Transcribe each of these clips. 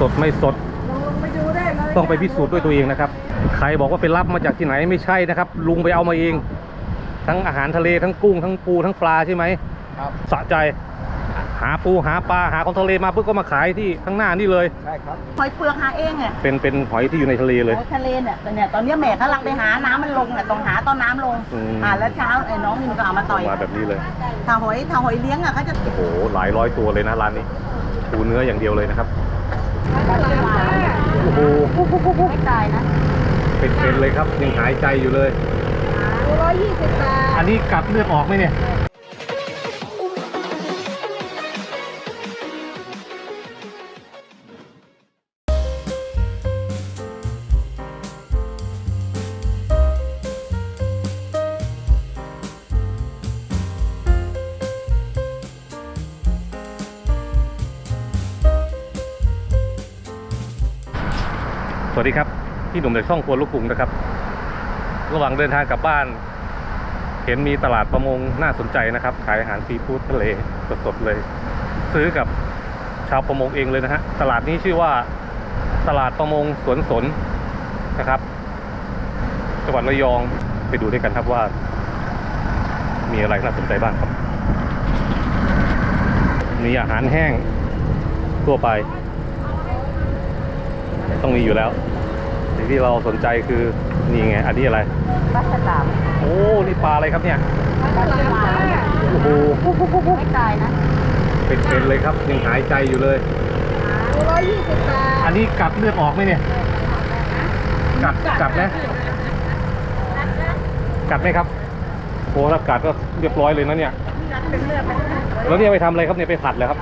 สดไม่สดลองลงไปดูได้เลยต้องไปพิสูจน์ด้วยตัวเองนะครับ ใครบอกว่าไปรับมาจากที่ไหนไม่ใช่นะครับ ลุงไปเอามาเอง ทั้งอาหารทะเลทั้งกุ้งทั้งปูทั้งปลาใช่ไหมครับสะใจหาปูหาปลาหาของทะเลมาปุ๊บก็มาขายที่ข้างหน้านี่เลยใช่ครับหอยเปลือกหาเองอะเป็นเป็นหอยที่อยู่ในทะเลเลยโอ้ทะเลเนี่ยแต่เนี่ยตอนเนี้ยแม่กำลังไปหาน้ำมันลงเนี่ยต้องหาตอนน้ำลงอืมอ่าแล้วเช้าไอ้น้องนี่มันก็เอามาต่อยมาแบบนี้เลยถ้าหอยถ้าหอยเลี้ยงอะเขาจะโอ้โหหลายร้อยตัวเลยนะร้านนี้ปูเนื้ออย่างเดียวเลยนะครับ โอ้โหไม่ตายนะเป็นๆเลยครับยังหายใจอยู่เลย ร้อยยี่สิบบาท อันนี้กัดเลือดออกไหมเนี่ย สวัสดีครับ พี่หนุ่มจากช่องครัวลูกกรุงนะครับ ระหว่างเดินทางกลับบ้าน เห็นมีตลาดประมงน่าสนใจนะครับ ขายอาหารซีฟู้ดทะเลสดๆเลย ซื้อกับชาวประมงเองเลยนะฮะตลาดนี้ชื่อว่าตลาดประมงสวนสนนะครับจังหวัดระยองไปดูด้วยกันครับว่า มีอะไรน่าสนใจบ้างครับ มีอาหารแห้งทั่วไป ต้องมีอยู่แล้ว ที่เราสนใจคือนี่ไง อันนี้อะไรปลาฉลามโอ้นี่ปลาอะไรครับเนี่ยปลาฉลามโอ้โหไม่ตายนะเป็นๆเลยครับยังหายใจอยู่เลยร้อยยี่สิบบาทอันนี้กัดเลือดออกไหมเนี่ยกัดกัดไหมกัดไหมครับโอ้ถ้ากัดก็เรียบร้อยเลยนะเนี่ยเป็นเลือดเป็นแล้วเนี่ยไปทำอะไรครับเนี่ยไปผัดเหรอครับ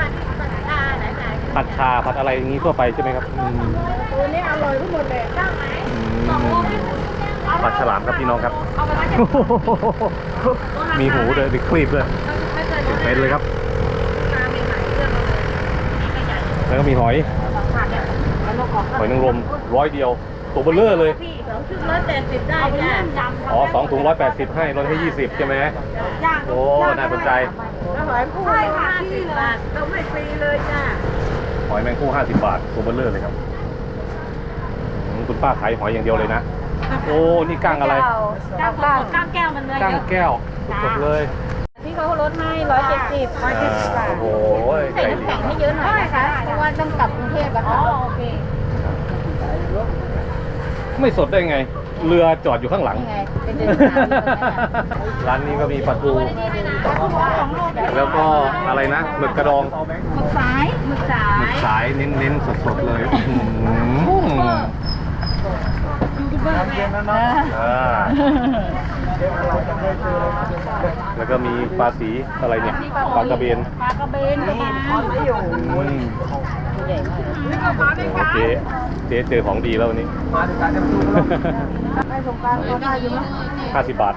มันมันชาไหนไหน ผัดชาผัดอะไรอย่างนี้ทั่วไปใช่ไหมครับอืมตัวนี้อร่อยทั้งหมดเลยได้ไหมอืมผัดฉลามครับพี่น้องครับมีหูเลยมีคลีบด้วยเป็นเลยครับ แล้วก็มีหอย หอยนางรมร้อยเดียว ตัวเบลเลอร์เลยพี่สองชุดร้อยแปดสิบได้จ้ะอ๋อสองถุงร้อยแปดสิบให้ลดให้ยี่สิบใช่ไหมโอ้ น่าสนใจแล้วหอยผู้ห้าสิบบาทต้องให้ฟรีเลยจ้ะ หอยแมงคู่ห้าสิบบาทตัวเบลเลอร์เลยครับอืมคุณป้าขายหอยอย่างเดียวเลยนะ โอ้ นี่ก้างอะไร ก้างก้างก้างแก้วมันเลยก้างแก้วสดเลยพี่เขาลดให้ร้อยเจ็ดสิบร้อยเจ็ดสิบบาท โอ้โหใส่ใจน้ำดีแข็งให้เยอะหน่อยนะคะเพราะว่าต้องกลับกรุงเทพอะค่ะโอเคไม่สดได้ไง เรือจอดอยู่ข้างหลังนี่ไงเป็นเดือนสามเลยนะร้านนี้ก็มีปลาทูสองโลแบบแล้วก็อะไรนะหมึกกระดองหมึกสายหมึกสาหมึยกสายเน้นๆสดๆเลยอื้อหือยูทูบเบอร์แม่อ่าแล้วก็มีปลาสีอะไรเนี่ยปลากระเบนปลากระเบนก็มาไม่อยู่ อืมโอเคเจ๊เจอของดีแล้ววันนี้มาด้วยกันจะมาดูกันไปสงการก็ได้อยู่มั้งห้าสิบบาท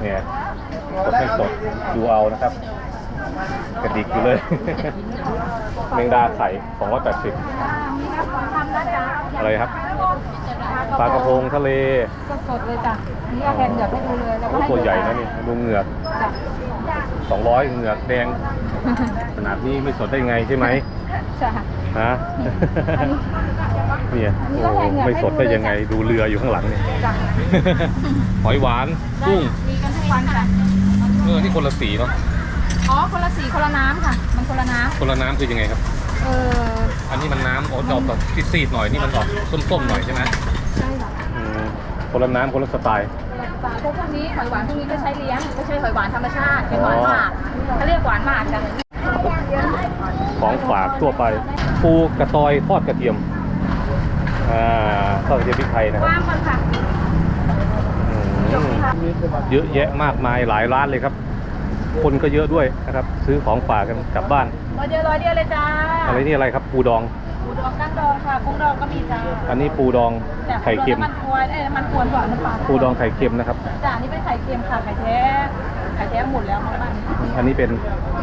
เนี่ยสดไม่สดดูเอานะครับ กระดิกอยู่เลยแมงดาไข่280อะไรครับปลากระพงทะเลสดๆเลยจ้ะนี่เอาแผ่นเหยือกให้ดูเลยแล้วก็โอ้ให้ตัวใหญ่นะนี่ดูเหงือกจ้ะ200เหงือกแดง ขนาดนี้ไม่สดได้ไงใช่ไหมจ้ะฮะเนี่ยโอ้ไม่สดได้ยังไงดูเรืออยู่ข้างหลังเนี่ย จ้ะ หอยหวานกุ้งมีกันทุกวันจ้ะเออนี่คนละสีเนาะอ๋อคนละสีคนละน้ำค่ะ มันคนละน้คนละน้ำคือยังไงครับำเอออันนี้มันน้ำออกจะออกแบบซีดๆหน่อยนี่มันออกส้มๆหน่อยใช่ไหมใช่ค่ะอืมคนละน้ำคนละสไตล์ ปลาพวกพวกนี้หอยหวานพวกนี้ก็ใช้เลี้ยงไม่ใช่หอยหวานธรรมชาติเป็นหวานหมากเขาเรียกหวานหมากจ้ะ ของฝากทั่วไปปูกระตอยทอดกระเทียมอ่าทอดกระเทียมพริกไทยนะครับว่างก่อนค่ะอืมเยอะแยะมากมายหลายร้านเลยครับ คนก็เยอะด้วยนะครับ ซื้อของฝากกันกลับบ้านร้อยเดียวร้อยเดียวเลยจ้าอะไรนี่อะไรครับปูดองปูดองกั้งดองค่ะกุ้งดองก็มีจ้าอันนี้ปูดองจ้ะไข่เค็มน้ำมันกวนเอ้ยน้ำมันกวนก่อนน้ำปลาปูดองไข่เค็มนะครับจ้านี่เป็นไข่เค็มค่ะไข่แท้ ไข่แท้หมดแล้วมั้งบ้านอันนี้เป็น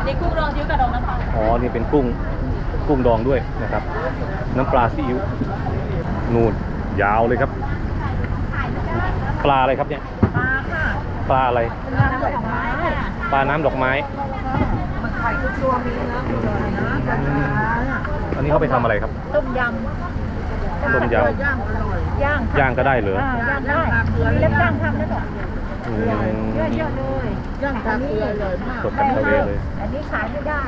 นี่กุ้งดองจิ้วกระดองน้ำปลาอ๋อ นี่เป็นกุ้งกุ้งดองด้วยนะครับ น้ำปลาซีอิ๊วนูนยาวเลยครับ ปลาอะไรครับเนี่ย ปลาค่ะ ปลาอะไรเป็นน้ำดอกไม้ค่ะปลาน้ำดอกไม้ มันไข่ทุกตัวมีเนื้อหมดเลยนะจ้านี้เขาไปทำอะไรครับ ต้มยำต้มยย่างย่างำย่างก็ได้เหรออ่าย่างได้มีเล็บย่างทำได้หมดอืม เยอะเยอะๆเลยย่างทาเกลือเลยมากสดจากทะเลเลย อันนี้ขายไม่ได้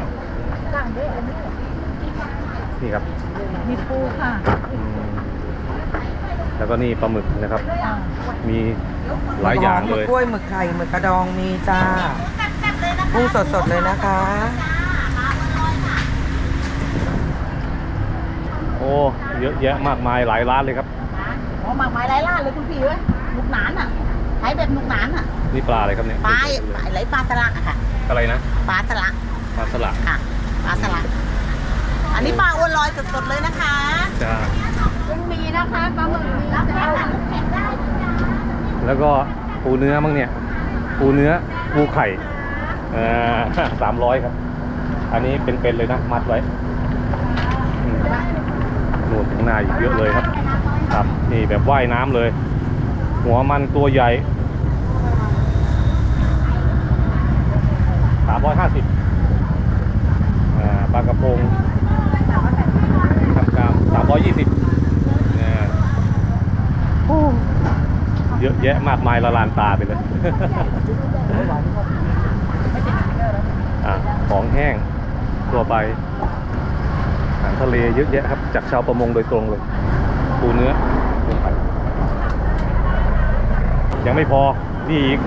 ย่างได้อันนี้นี่ครับมีปูค่ะอืมแล้วก็นี่ปลาหมึกนะครับ มีหลายอย่างเลย หมึกกล้วยหมึกไข่หมึกกระดองมีจ้ากุ้งสดๆเลยนะคะ โอ้เยอะแยะมากมายหลายร้านเลยครับ อ๋อหมากไม้ไร้ล่าเลยคุณพี่เว้ยลูกหนานอะ ใช้แบบลูกหนานอะนี่ปลาอะไรครับเนี่ยปลาปลาไหลปลาสลักอะค่ะ อะไรนะปลาสลักปลาสลัดค่ะปลาสลักอันนี้ปลาอ้วนลอยสดๆเลยนะคะจ้ายังมีนะคะปลาหมึกมีรับจะแค่เอาตังค์แข็งได้แล้วก็ปูเนื้อมั้งเนี่ย ปูเนื้อปูไข่สามร้อยครับ อันนี้เป็นๆเลยนะมัดไว้อืมนู่นข้างหน้าอีกเยอะเลยครับ ครับนี่แบบว่ายน้ำเลย หัวมันตัวใหญ่ สามร้อยห้าสิบปลากระพงทำกามสามร้อยยี่สิบเยอะแยะมากมายละลานตาไปเลยอะของแห้งทั่วไปอาหารทะเลเยอะแยะครับ จากชาวประมงโดยตรงเลย ปูเนื้อลงไปยังไม่พอ นี่อีก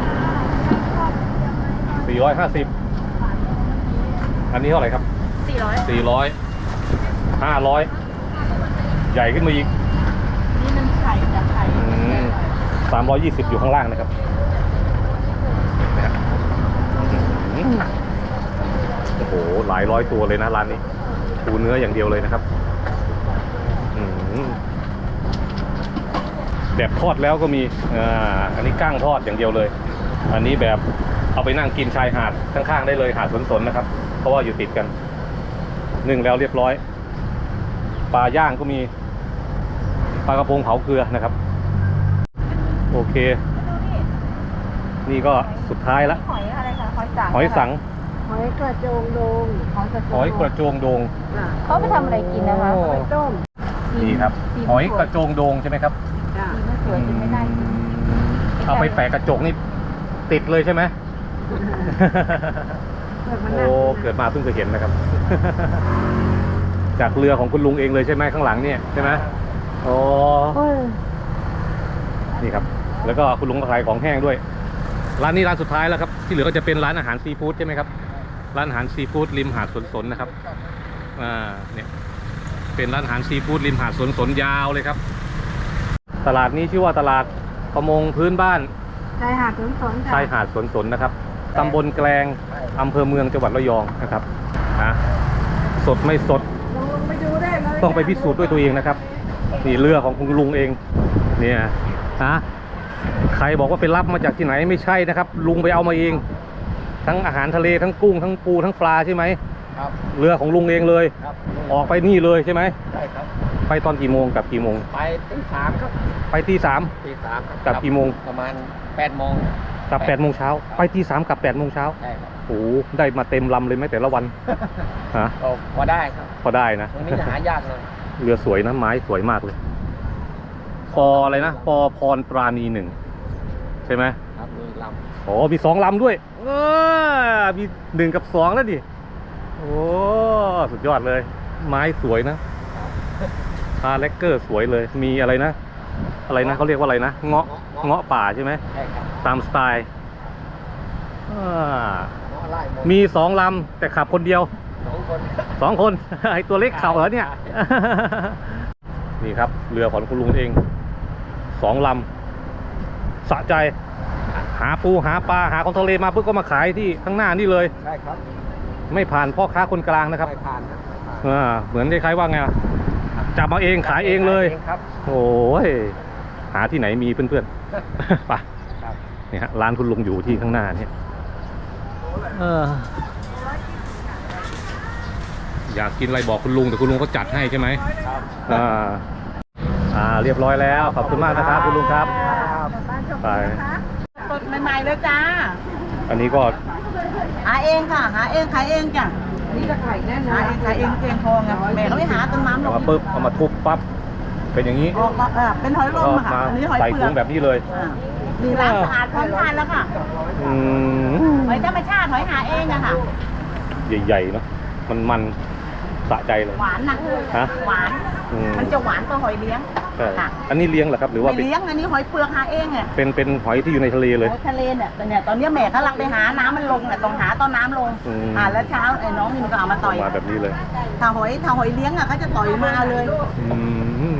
450 อันนี้เท่าไหร่ครับสี่ร้อย400 500ใหญ่ขึ้นมาอีกนี่มันไข่จะไข่สามร้อยยี่สิบอยู่ข้างล่างนะครับเห็นไหมฮะอื้อหือโอ้โหหลายร้อยตัวเลยนะร้านนี้ปูเนื้ออย่างเดียวเลยนะครับอื้อหือแบบทอดแล้วก็มีอ่าอันนี้ก้างทอดอย่างเดียวเลย อันนี้แบบเอาไปนั่งกินชายหาดข้างๆได้เลยหาดสนๆนะครับ เพราะว่าอยู่ติดกันนึ่งแล้วเรียบร้อย ปลาย่างก็มีปลากระพงเผาเกลือนะครับ โอเค นี่ก็สุดท้ายละหอยอะไรคะหอยสังหอยสังหอยกระโจงโดงหอยกระหอยกระโจงโดงเขาไปทำอะไรกินนะคะโอ้ต้มนี่ครับ หอยกระโจงโดงใช่ไหมครับจ้าสีมันสวยจนไม่ได้กินเอาไปแปะกระจกนี่ติดเลยใช่ไหม โอ้เกิดมาเพิ่งเคยเห็นนะครับ จากเรือของคุณลุงเองเลยใช่ไหมข้างหลังเนี่ยใช่ไหมโอ้นี่ครับ แล้วก็คุณลุงก็ขายของแห้งด้วย ร้านนี้ร้านสุดท้ายแล้วครับ ที่เหลือก็จะเป็นร้านอาหารซีฟู้ดใช่ไหมครับ ร้านอาหารซีฟู้ดริมหาดสวนสนนะครับ อ่า เนี่ย เป็นร้านอาหารซีฟู้ดริมหาดสวนสนยาวเลยครับ ตลาดนี้ชื่อว่าตลาดประมงพื้นบ้าน ชายหาดสวนสนชายหาดสวนสนนะครับ ตำบลแกลงอำเภอเมืองจังหวัดระยองนะครับอะสดไม่สดลงไปดูได้เลยต้องไปพิสูจน์ด้วยตัวเองนะครับนี่เรือของคุณลุงเองเนี่ยฮะใครบอกว่าไปรับมาจากที่ไหนไม่ใช่นะครับ ลุงไปเอามาเอง ทั้งอาหารทะเลทั้งกุ้งทั้งปูทั้งปลาใช่ไหมครับเรือของลุงเองเลยครับออกไปนี่เลยใช่ไหมใช่ครับไปตอนกี่โมงกลับกี่โมง ไปตีสามครับ ไปตีสามตีสามครับกลับกี่โมงประมาณแปดโมงก ลับแปดโมงเช้าไปตีสามกลับแปดโมงเช้าใช่ครับโอ้โหได้มาเต็มลำเลยไหมแต่ละวันฮะก็พอได้ครับพอได้นะตรงนี้จะหายากเลยเรือสวยนะไม้สวยมากเลยปออะไรนะปอพรปราณีหนึ่งใช่ไหมครับมีลโอ้มีสองลำด้วยเออมีหนึ่งกับสองแล้วดิโอ้สุดยอดเลย ไม้สวยนะคาแรคเกอร์สวยเลย มีอะไรนะ อะไรนะเขาเรียกว่าอะไรนะเงาะเงาะป่าใช่ไหมำใช่ครับตามสไตล์อ่าหมอไล่หมดมีสองลำแต่ขับคนเดียว สองคนสองคน ไอตัวเล็กเข่าเหรอเนี่ย นี่ครับ เรือของคุณลุงเองสองลำสะใจ หาปูหาปลาหาของทะเลมาปุ๊บก็มาขายที่ข้างหน้านี่เลย ใช่ครับไม่ผ่านพ่อค้าคนกลางนะครับไม่ผ่านนะไม่ผ่านอ่าเหมือนคล้ายๆว่าไงอะจับมาเองขายเองเลยเองครับ โอ้ย หาที่ไหนมีเพื่อนๆ ไปครับนี่ฮะร้านคุณลุงอยู่ที่ข้างหน้าเนี่ยเอออยากกินอะไรบอกคุณลุงแต่คุณลุงเขาจัดให้ใช่ไหมครับอ่าอ่าเรียบร้อยแล้ว ขอบคุณมากนะครับ คุณลุงครับไปสดใหม่ๆเลยจ้า อันนี้ก็หาเองค่ะหาเองขายเองจ้ะนี่จะไข่แน่นอหานเองขายเองเพียงทองไงแม่เขาไม่หาต้นไม้มาปุ๊บเอามาทุบปั๊บ เป็นอย่างนี้ออกมาอ่าเป็นหอยลแล้วมก็อะค่ะมาอันนี้หอยใส่เปลืถุองกแบบนี้เลยอ่ามีล้างสะอาดพร้อมทานแล้วค่ะอืมหอยธรรมชาติหอยหาเองอะค่ะ ใหญ่ๆเนาะมันมันสะใจเลย หวานนะฮะ หวาน อืมมันจะหวานกว่าหอยเลี้ยง ใช่ค่ะอันนี้เลี้ยงเหรอครับหรือว่าไม่เป็นเลี้ยงอันนี้หอยเปลือกหาเองอะเป็นเป็นหอยที่อยู่ในทะเลเลยหอยทะเลเนี่ยแต่เนี่ยตอนเนี้ยแม่กำลังไปหาน้ำมันลงเนี่ยต้องหาตอนน้ำลงอืม อ่าแล้วเช้าไอ้น้องนี่มันก็เอามาต่อยมาแบบนี้เลยถ้าหอยถ้าหอยเลี้ยงอะเขาจะต่อยมาเลยอืม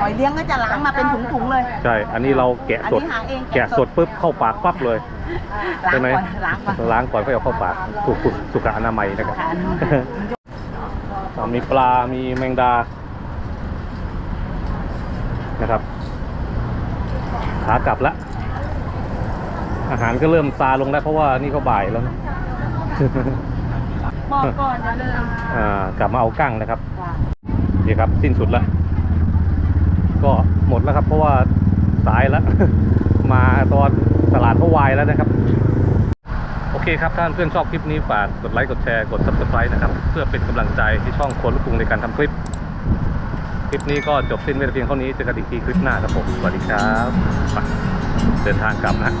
หอยเลี้ยงก็จะล้างมาเป็นถุงๆเลย ใช่ อันนี้เราแกะอันสดนี้หาเองแกะสดปุ๊บเข้าปากปั๊บเลยล้างใช่ไหมก่อนล้างก่อนล้างก่อนค่อยเอาเข้าปากถูกสุขอนามัยนะครับค่ะ อ่ามีปลา มีแมงดา นะครับ ขากลับละ อาหารก็เริ่มซาลงแล้วเพราะว่านี่ก็บ่ายแล้วนะบอกก่อนอย่าลืมอ่ากลับมาเอากั้งนะครับนี่ครับ สิ้นสุดแล้วก็หมดแล้วครับ เพราะว่าสายแล้ว มาตอนตลาดก็วายแล้วนะครับ โอเคครับ ถ้าเพื่อนชอบคลิปนี้ฝากกดไลค์กดแชร์กด subscribe นะครับ เพื่อเป็นกำลังใจที่ช่องคนลูกกรุงในการทำคลิปค ลิปนี้ก็จบสิ้นไปเพียงเท่านี้เจอกันอีกทีคลิปหน้าครับผมสวัสดีครับเดินทางกลับนะ